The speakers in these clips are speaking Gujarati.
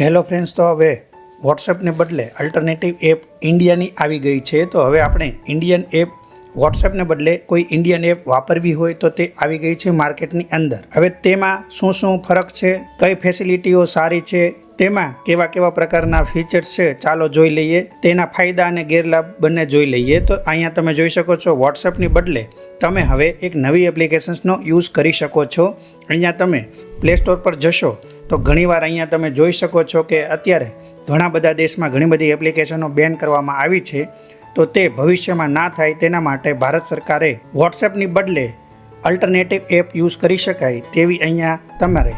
હેલો ફ્રેન્ડ્સ, તો હવે વોટ્સએપને બદલે અલ્ટરનેટિવ એપ ઇન્ડિયાની આવી ગઈ છે. તો હવે આપણે ઇન્ડિયન એપ, વોટ્સએપને બદલે કોઈ ઇન્ડિયન એપ વાપરવી હોય તો તે આવી ગઈ છે માર્કેટની અંદર. હવે તેમાં શું શું ફરક છે? કઈ ફેસિલિટીઓ સારી છે? તેમાં કેવા કેવા પ્રકારના ફીચર્સ છે ચાલો જોઈ લઈએ. તેના ફાયદા અને ગેરલાભ બંને જોઈ લઈએ. તો અહીંયા તમે જોઈ શકો છો વોટ્સએપની બદલે તમે હવે એક નવી એપ્લિકેશન્સનો યુઝ કરી શકો છો. અહીંયા તમે પ્લે સ્ટોર પર જશો તો ઘણીવાર અહીંયા તમે જોઈ શકો છો કે અત્યારે ઘણા બધા દેશમાં ઘણી બધી એપ્લિકેશનો બેન કરવામાં આવી છે. તો તે ભવિષ્યમાં ના થાય તેના માટે ભારત સરકારે વોટ્સએપની બદલે અલ્ટરનેટિવ એપ યુઝ કરી શકાય તેવી અહીંયા તમારે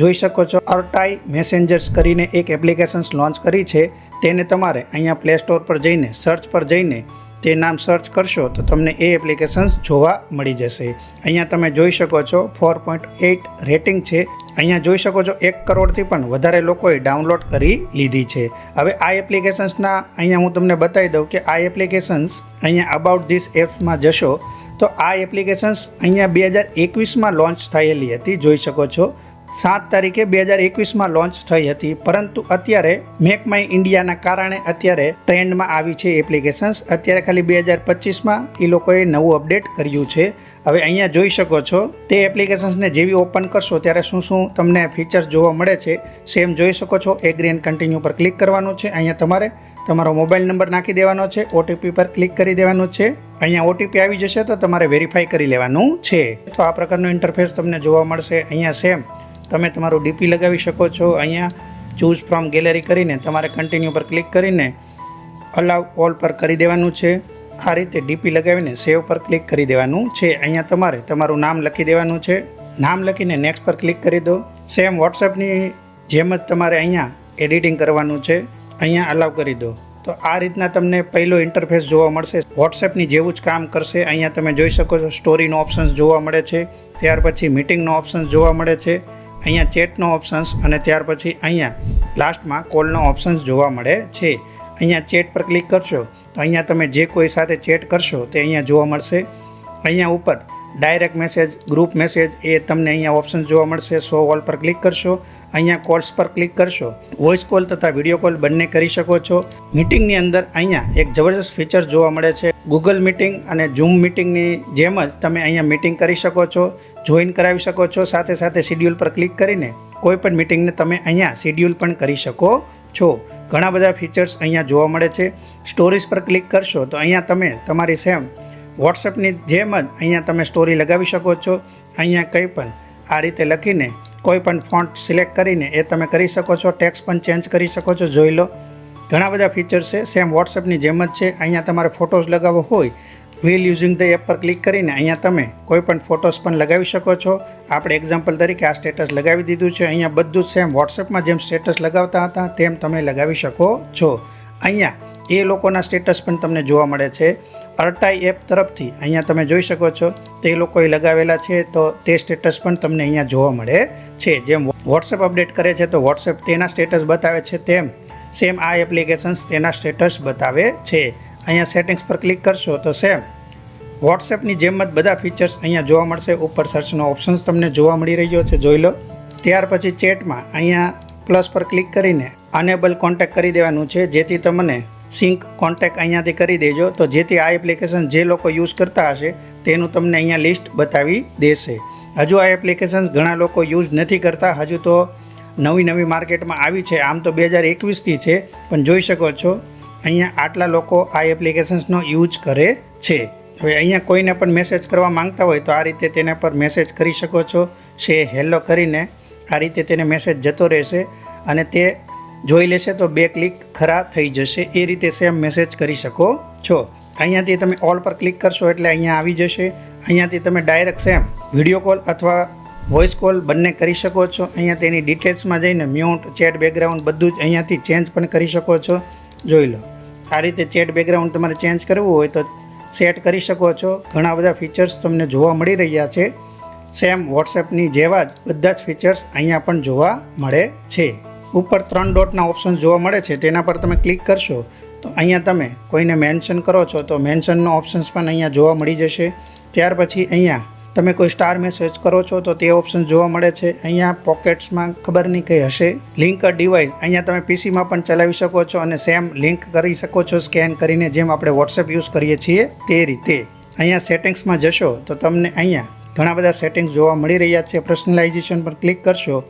જોઈ શકો છો. અર્ટાઈ મેસેન્જર્સ કરીને એક એપ્લિકેશન્સ લોન્ચ કરી છે. તેને તમારે અહીંયા પ્લે સ્ટોર પર જઈને સર્ચ પર જઈને તે નામ સર્ચ કરશો તો તમને એ એપ્લિકેશન્સ જોવા મળી જશે. અહીંયા તમે જોઈ શકો છો ફોર પોઈન્ટ એઇટ રેટિંગ છે. અહીંયા જોઈ શકો છો એક કરોડથી પણ વધારે લોકોએ ડાઉનલોડ કરી લીધી છે. હવે આ એપ્લિકેશન્સના અહીંયા હું તમને બતાવી દઉં કે આ એપ્લિકેશન્સ અહીંયા અબાઉટ ધીસ એપ્સમાં જશો તો આ એપ્લિકેશન્સ અહીંયા બે હજાર એકવીસમાં લોન્ચ થયેલી હતી. જોઈ શકો છો. સાત તારીખે બે હજાર એકવીસમાં લોન્ચ થઈ હતી. પરંતુ અત્યારે મેક માય ઇન્ડિયાના કારણે અત્યારે ટ્રેન્ડમાં આવી છે એપ્લિકેશન્સ અત્યારે ખાલી બે હજાર પચીસમાં એ લોકોએ નવું અપડેટ કર્યું છે. હવે અહીંયા જોઈ શકો છો, તે એપ્લિકેશન્સને જેવી ઓપન કરશો ત્યારે શું શું તમને ફીચર્સ જોવા મળે છે સેમ જોઈ શકો છો. એગ્રી એન્ડ કન્ટિન્યુ પર ક્લિક કરવાનું છે. અહીંયા તમારે તમારો મોબાઈલ નંબર નાખી દેવાનો છે. ઓટીપી પર ક્લિક કરી દેવાનું છે. અહીંયા ઓટીપી આવી જશે તો તમારે વેરીફાઈ કરી લેવાનું છે. તો આ પ્રકારનું ઇન્ટરફેસ તમને જોવા મળશે. અહીંયા સેમ તમે તમારું ડીપી લગાવી શકો છો. અહીંયા ચૂઝ ફ્રોમ ગેલેરી કરીને તમારે કન્ટિન્યુ પર ક્લિક કરીને અલાવ ઓલ પર કરી દેવાનું છે. આ રીતે ડીપી લગાવીને સેવ પર ક્લિક કરી દેવાનું છે. અહીંયા તમારે તમારું નામ લખી દેવાનું છે. નામ લખીને નેક્સ્ટ પર ક્લિક કરી દો. સેમ વોટ્સએપની જેમ જ તમારે અહીંયા એડિટિંગ કરવાનું છે. અહીંયા અલાવ કરી દો. તો આ રીતના તમને પહેલો ઇન્ટરફેસ જોવા મળશે. વોટ્સએપની જેવું જ કામ કરશે. અહીંયા તમે જોઈ શકો છો સ્ટોરીનો ઓપ્શન્સ જોવા મળે છે. ત્યાર પછી મિટિંગનો ઓપ્શન્સ જોવા મળે છે. અહીંયા ચેટનો ઓપ્શન્સ અને ત્યાર પછી અહીંયા લાસ્ટમાં કોલનો ઓપ્શન્સ જોવા મળે છે. અહીંયા ચેટ પર ક્લિક કરશો તો અહીંયા તમે જે કોઈ સાથે ચેટ કરશો તે અહીંયા જોવા મળશે. અહીંયા ઉપર ડાયરેક્ટ મેસેજ ગ્રુપ મેસેજ એ તમને અહીંયા ઓપ્શન જોવા મળશે. સો ઓલ પર ક્લિક કરશો. અહીંયા કોલ્સ પર ક્લિક કરશો. વોઇસ કોલ તથા વીડિયો કોલ બંને કરી શકો છો. મીટિંગની અંદર અહીંયા એક જબરદસ્ત ફીચર જોવા મળે છે. ગૂગલ મીટિંગ અને ઝૂમ મીટિંગની જેમ જ તમે અહીંયા મીટિંગ કરી શકો છો, જોઈન કરાવી શકો છો, સાથે સાથે શિડ્યુલ પર ક્લિક કરીને કોઈ પણ મીટિંગને તમે અહીંયા શિડ્યુલ પણ કરી શકો છો. ઘણા બધા ફીચર્સ અહીંયા જોવા મળે છે. સ્ટોરીઝ પર ક્લિક કરશો તો અહીંયા તમે તમારી સેમ વોટ્સએપની જેમ જ અહીંયા તમે સ્ટોરી લગાવી શકો છો. અહીંયા કંઈ પણ આ રીતે લખીને કોઈ પણ ફોન્ટ સિલેક્ટ કરીને એ તમે કરી શકો છો. ટેક્સ પણ ચેન્જ કરી શકો છો. જોઈ લો. ઘણા બધા ફીચર્સ છે. સેમ વોટ્સએપની જેમ જ છે. અહીંયા તમારે ફોટોસ લગાવવો હોય વિલ યુઝિંગ ધ એપ પર ક્લિક કરીને અહીંયા તમે કોઈ પણ ફોટોસ પણ લગાવી શકો છો. આપણે એક્ઝામ્પલ તરીકે આ સ્ટેટસ લગાવી દીધું છે. અહીંયા બધું સેમ વોટ્સએપમાં જેમ સ્ટેટસ લગાવતા હતા, તેમ તમે લગાવી શકો છો. અહીંયા એ લોકોના સ્ટેટસ પણ તમને જોવા મળે છે. અર્ટાઈ એપ તરફથી અહીંયા તમે જોઈ શકો છો. તે લોકોએ લગાવેલા છે તો તે સ્ટેટસ પણ તમને અહીંયા જોવા મળે છે. જેમ વોટ્સએપ અપડેટ કરે છે તો વોટ્સએપ તેના સ્ટેટસ બતાવે છે તેમ સેમ આ એપ્લિકેશન્સ તેના સ્ટેટસ બતાવે છે. અહીંયા સેટિંગ્સ પર ક્લિક કરશો તો સેમ. વોટ્સએપની જેમ જ બધા ફીચર્સ અહીંયા જોવા મળશે. ઉપર સર્ચનો ઓપ્શન્સ તમને જોવા મળી રહ્યો છે. જોઈ લો. ત્યાર પછી ચેટમાં અહીંયા પ્લસ પર ક્લિક કરીને અનેબલ કોન્ટેક્ટ કરી દેવાનું છે. જેથી તમને સિંક કોન્ટેક્ટ અહીંયાથી કરી દેજો. તો જેથી આ એપ્લિકેશન જે લોકો યુઝ કરતા હશે તેનું તમને અહીંયા લિસ્ટ બતાવી દેશે. હજુ આ એપ્લિકેશન્સ ઘણા લોકો યુઝ નથી કરતા. હજુ તો નવી નવી માર્કેટમાં આવી છે. આમ તો બે હજાર એકવીસથી છે, પણ જોઈ શકો છો, અહીંયા આટલા લોકો આ એપ્લિકેશન્સનો યુઝ કરે છે. હવે અહીંયા કોઈને પણ મેસેજ કરવા માંગતા હોય તો આ રીતે તેના પર મેસેજ કરી શકો છો. શે હેલો કરીને આ રીતે તેને મેસેજ જતો રહેશે અને તે જોઈ લેશે તો બે ક્લિક ખરા થઈ જશે. એ રીતે સેમ મેસેજ કરી શકો છો. અહીંયાથી તમે ઓલ પર ક્લિક કરશો એટલે અહીંયા આવી જશે. અહીંયાથી તમે ડાયરેક્ટ સેમ વીડિયો કોલ અથવા વોઇસ કોલ બંને કરી શકો છો. અહીંયા તેની ડિટેલ્સમાં જઈને મ્યુટ ચેટ બેકગ્રાઉન્ડ બધું જ અહીંયાથી ચેન્જ પણ કરી શકો છો. જોઈ લો. આ રીતે ચેટ બેકગ્રાઉન્ડ તમારે ચેન્જ કરવું હોય તો સેટ કરી શકો છો. ઘણા બધા ફીચર્સ તમને જોવા મળી રહ્યા છે. સેમ વોટ્સએપની જેવા જ બધા જ ફીચર્સ અહીંયા પણ જોવા મળે છે. ઉપર ત્રણ ડોટના ઓપ્શન જોવા મળે છે. તેના પર તમે ક્લિક કરશો તો અહીંયા તમે કોઈને મેન્શન કરો છો તો મેન્શનનો ઓપ્શન્સ પણ અહીંયા જોવા મળી જશે. ત્યાર પછી અહીંયા તમે કોઈ સ્ટાર મેસેજ કરો છો તો તે ઓપ્શન જોવા મળે છે. અહીંયા પોકેટ્સમાં ખબર નહીં કંઈ હશે. લિંક ડિવાઇસ અહીંયા તમે પીસીમાં પણ ચલાવી શકો છો અને સેમ લિંક કરી શકો છો સ્કેન કરીને જેમ આપણે વોટ્સએપ યુઝ કરીએ છીએ તે રીતે. અહીંયા સેટિંગ્સમાં જશો તો તમને અહીંયા ઘણા બધા સેટિંગ્સ જોવા મળી રહ્યા છે. પર્સનલાઇઝેશન પર ક્લિક કરશો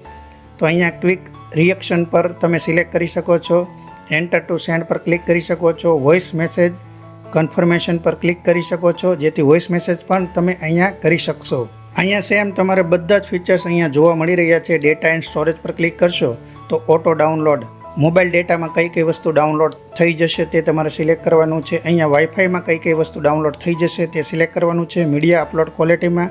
તો અહીંયા ક્વિક રિએક્શન પર તમે સિલેક્ટ કરી શકો છો. એન્ટર ટુ સેન્ડ પર ક્લિક કરી શકો છો. વોઇસ મેસેજ કન્ફર્મેશન પર ક્લિક કરી શકો છો, જેથી વોઇસ મેસેજ પણ તમે અહીંયા કરી શકશો. અહીંયા સેમ તમારે બધા જ ફીચર્સ અહીંયા જોવા મળી રહ્યા છે. ડેટા એન્ડ સ્ટોરેજ પર ક્લિક કરશો, તો ઓટો ડાઉનલોડ મોબાઈલ ડેટામાં કઈ કઈ વસ્તુ ડાઉનલોડ થઈ જશે તે તમારે સિલેક્ટ કરવાનું છે. અહીંયા વાઈફાઈમાં કઈ કઈ વસ્તુ ડાઉનલોડ થઈ જશે તે સિલેક્ટ કરવાનું છે. મીડિયા અપલોડ ક્વોલિટીમાં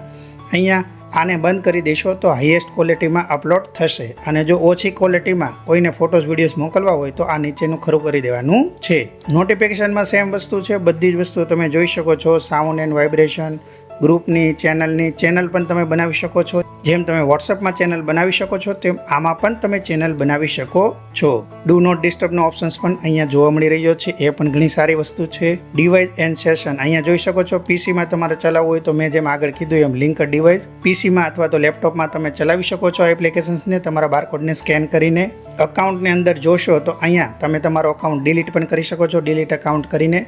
અહીંયા આને બંધ કરી દેશો તો હાઈએસ્ટ ક્વોલિટીમાં અપલોડ થશે. અને જો ઓછી ક્વોલિટીમાં કોઈને ફોટોઝ વિડીયોઝ મોકલવા હોય તો આ નીચેનું ખરું કરી દેવાનું છે. નોટિફિકેશનમાં સેમ વસ્તુ છે. બધી જ વસ્તુ તમે જોઈ શકો છો. સાઉન્ડ એન્ડ વાઇબ્રેશન ગ્રુપની, ચેનલની, ચેનલ પણ તમે બનાવી શકો છો. જેમ તમે વોટ્સઅપમાં ચેનલ બનાવી શકો છો, તેમ આમાં પણ તમે ચેનલ બનાવી શકો છો. ડુ નોટ ડિસ્ટર્બનો ઓપ્શન્સ પણ અહીંયા જોવા મળી રહ્યો છે. એ પણ ઘણી સારી વસ્તુ છે. ડિવાઇસ એન્ડ સેશન અહીંયા જોઈ શકો છો પીસીમાં તમારે ચલાવવું હોય તો મેં જેમ આગળ કીધું એમ લિંક ડિવાઇસ પીસીમાં અથવા તો લેપટોપમાં તમે ચલાવી શકો છો એપ્લિકેશન્સને તમારા બારકોડને સ્કેન કરીને અકાઉન્ટની અંદર જોશો તો અહીંયા તમે તમારો અકાઉન્ટ ડિલીટ પણ કરી શકો છો. ડિલીટ અકાઉન્ટ કરીને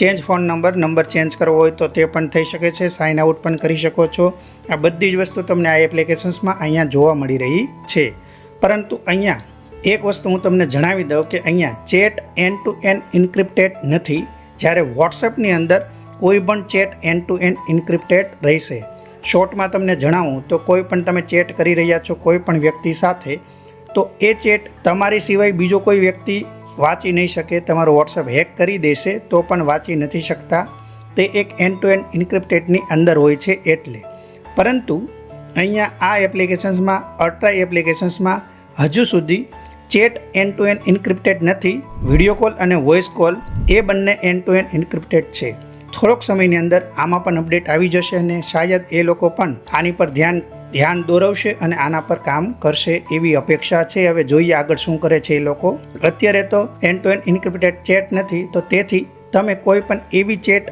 change phone number number change કરવો હોય તો તે પણ થઈ શકે છે. સાઇન આઉટ પણ કરી શકો છો. આ બધી જ વસ્તુ તમને આ એપ્લિકેશન્સમાં અહીંયા જોવા મળી રહી છે. પરંતુ અહીંયા એક વસ્તુ હું તમને જણાવી દઉં કે અહીંયા chat end to end encrypted નથી. જ્યારે વોટ્સએપની અંદર કોઈ પણ chat end to end encrypted રહેશે. શોર્ટમાં તમને જણાવું તો કોઈ પણ તમે ચેટ કરી રહ્યા છો કોઈ પણ વ્યક્તિ સાથે, તો એ ચેટ તમારી સિવાય બીજો કોઈ વ્યક્તિ વાંચી નહીં શકે, તમારું વોટ્સએપ હેક કરી દેશે, તો પણ વાંચી નથી શકતા. તે એક એન્ડ ટુ એન્ડ ઇન્ક્રિપ્ટેડની અંદર હોય છે એટલે. પરંતુ અહીંયા આ એપ્લિકેશન્સમાં અલ્ટ્રા એપ્લિકેશન્સમાં હજુ સુધી chat end to end encrypted નથી. વીડિયો કોલ અને વોઇસ કોલ એ બંને એન્ડ ટુ એન્ડ ઇન્ક્રિપ્ટેડ છે. થોડોક સમયની અંદર આમાં પણ અપડેટ આવી જશે અને શાયદ એ લોકો પણ આની પર ધ્યાન ધ્યાન દોરવશે અને આના પર કામ કરશે એવી અપેક્ષા છે. હવે જોઈએ આગળ શું કરે છે એ લોકો. અત્યારે તો end to end encrypted chat નથી, તો તેથી તમે કોઈ પણ એવી ચેટ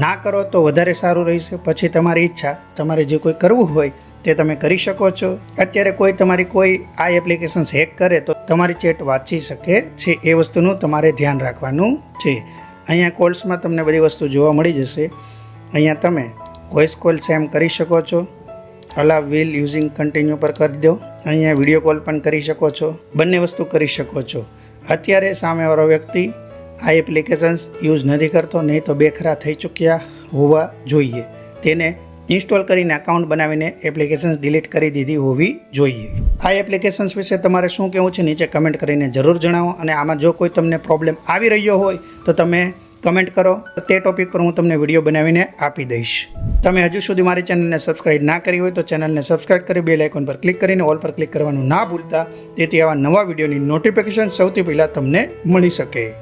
ના કરો તો વધારે સારું રહેશે. પછી તમારી ઈચ્છા, તમારે જે કોઈ કરવું હોય તે તમે કરી શકો છો. અત્યારે કોઈ તમારી કોઈ આ એપ્લિકેશન હેક કરે તો તમારી ચેટ વાંચી શકે છે. એ વસ્તુનું તમારે ધ્યાન રાખવાનું છે. અહીંયા કોલ્સમાં તમને બધી વસ્તુ જોવા મળી જશે. અહીંયા તમે વોઇસ કોલ સેમ કરી શકો છો. અલાવ વિલ યુઝિંગ કન્ટિન્યુ પર કરી દો. અહીંયા વીડિયો કોલ પણ કરી શકો છો. બંને વસ્તુ કરી શકો છો. અત્યારે સામેવાળો વ્યક્તિ આ એપ્લિકેશન્સ યુઝ નથી કરતો, નહીં તો બેખરા થઈ ચૂક્યા હોવા જોઈએ. તેને ઇન્સ્ટોલ કરીને અકાઉન્ટ બનાવીને એપ્લિકેશન્સ ડિલીટ કરી દીધી હોવી જોઈએ. આ એપ્લિકેશન્સ વિશે તમારે શું કહેવું છે, નીચે કમેન્ટ કરીને જરૂર જણાવો અને આમાં જો કોઈ તમને પ્રોબ્લેમ આવી રહ્યો હોય, તો તમે કમેન્ટ કરો. તે ટોપિક પર હું તમને વીડિયો બનાવીને આપી દઈશ. તમે હજુ સુધી મારી ચેનલને સબસ્ક્રાઇબ ના કરી હોય તો ચેનલને સબસ્ક્રાઇબ કરી, બેલ આઇકોન પર ક્લિક કરીને ઓલ પર ક્લિક કરવાનું ના ભૂલતા. તેથી આવા નવા વિડીયોની નોટિફિકેશન સૌથી પહેલાં તમને મળી શકે.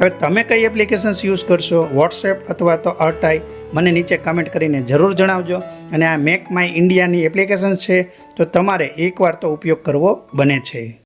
હવે તમે કઈ એપ્લિકેશન્સ યુઝ કરશો? વોટ્સએપ અથવા તો અર્ટાઈ મને નીચે કમેન્ટ કરીને જરૂર જણાવજો. અને આ મેક માય ઇન્ડિયાની એપ્લિકેશન છે, તો તમારે એકવાર તો ઉપયોગ કરવો બને છે.